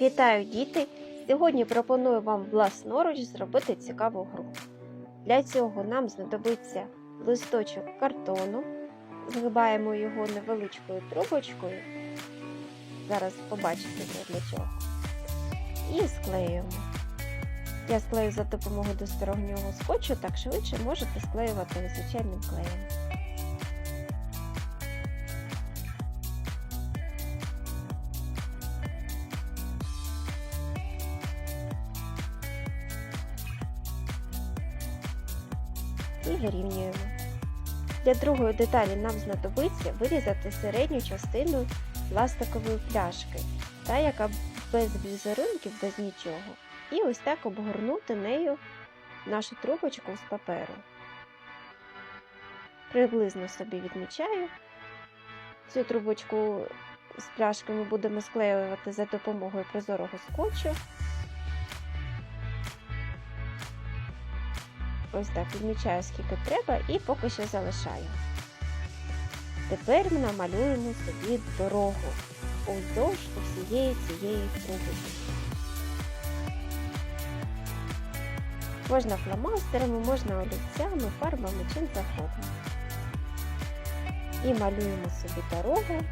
Вітаю, діти! Сьогодні пропоную вам власноруч зробити цікаву гру. Для цього нам знадобиться листочок картону, згибаємо його невеличкою трубочкою. Зараз побачите для чого. І склеюємо. Я склею за допомогою достороннього скотчу, так швидше можете склеювати звичайним клеєм. І вирівнюємо. Для другої деталі нам знадобиться вирізати середню частину пластикової пляшки, та яка без візерунків, без нічого. І ось так обгорнути нею нашу трубочку з паперу. Приблизно собі відмічаю. Цю трубочку з пляшки ми будемо склеювати за допомогою прозорого скотчу. Ось так відмічаю, скільки треба, і поки що залишаю. Тепер ми намалюємо собі дорогу уздовж усієї цієї трубочки. Можна фломастерами, можна олівцями, фарбами, чим завгодно. І малюємо собі дорогу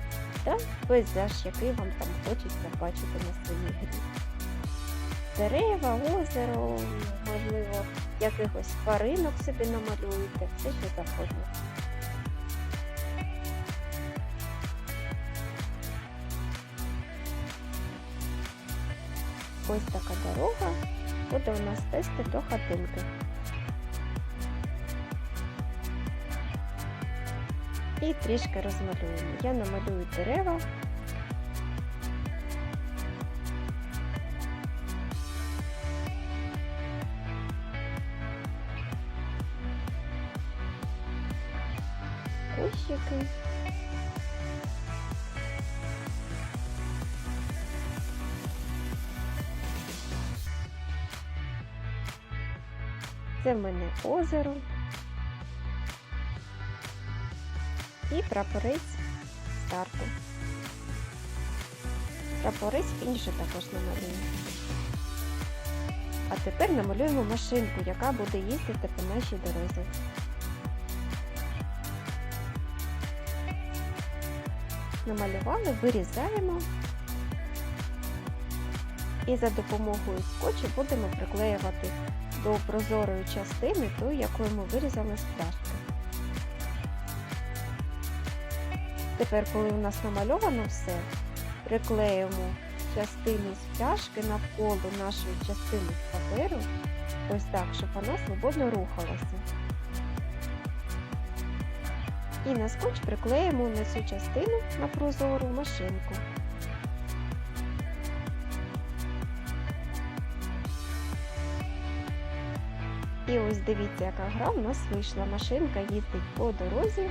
та пейзаж, який вам там хочеться бачити на своїй грі. Дерева, озеро, можливо, якихось тваринок собі намалюєте, все що завгодно. Ось така дорога буде у нас вести до хатинки. І трішки розмалюємо. Я намалюю дерева. Кущики. Це в мене озеро. І прапорець старту. Прапорець фінішу також намалюємо. А тепер намалюємо машинку, яка буде їздити по нашій дорозі. Намалювали, вирізаємо і за допомогою скотчу будемо приклеювати до прозорої частини ту, якою ми вирізали пляшки. Тепер, коли у нас намальовано все, приклеїмо частину пляшки навколо нашої частини з паперу, ось так, щоб вона свободно рухалася. І на скотч приклеїмо на цю частину на прозору машинку. І ось дивіться, яка гра в нас вийшла. Машинка їздить по дорозі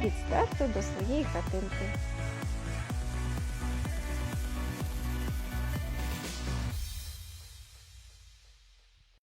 від старту до своєї хатинки.